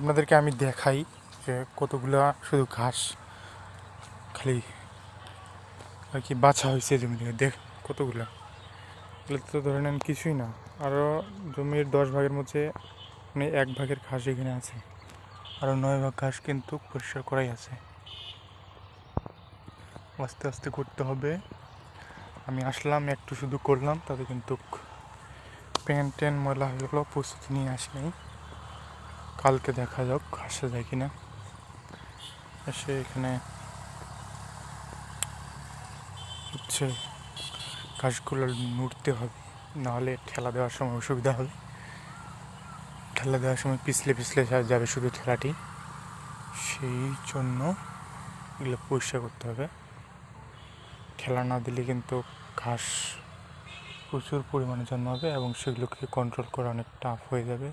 আপনাদেরকে আমি দেখাই যে কতগুলা শুধু ঘাস খালি আর কি বাছা হয়েছে জমি থেকে দেখ কতগুলা। এগুলো তো ধরে নেন কিছুই না। আরও জমির দশ ভাগের মধ্যে মানে এক ভাগের ঘাস এখানে আছে। আরও নয় ভাগ ঘাস কিন্তু পরিষ্কার করাই আছে। আস্তে আস্তে করতে হবে। আমি আসলাম, একটু শুধু করলাম, তাতে কিন্তু প্যান্ট ট্যান ময়লা হয়ে গেলো, প্রস্তুতি নিয়ে আসিনি। কালকে দেখা যাক, আসা যায় কি কিনা। এসে এখানে হচ্ছে ঘাসগুলো নুড়তে হবে, নাহলে ঠেলা দেওয়ার সময় অসুবিধা হবে। ঠেলা দেওয়ার সময় পিছলে পিছলে যাবে শুধু ঠেলাটি। সেই জন্য এগুলো পরিষ্কার করতে হবে। ঠেলা না দিলে কিন্তু ঘাস প্রচুর পরিমাণে জন্মাবে এবং সেগুলোকে কন্ট্রোল করা অনেক টাফ হয়ে যাবে।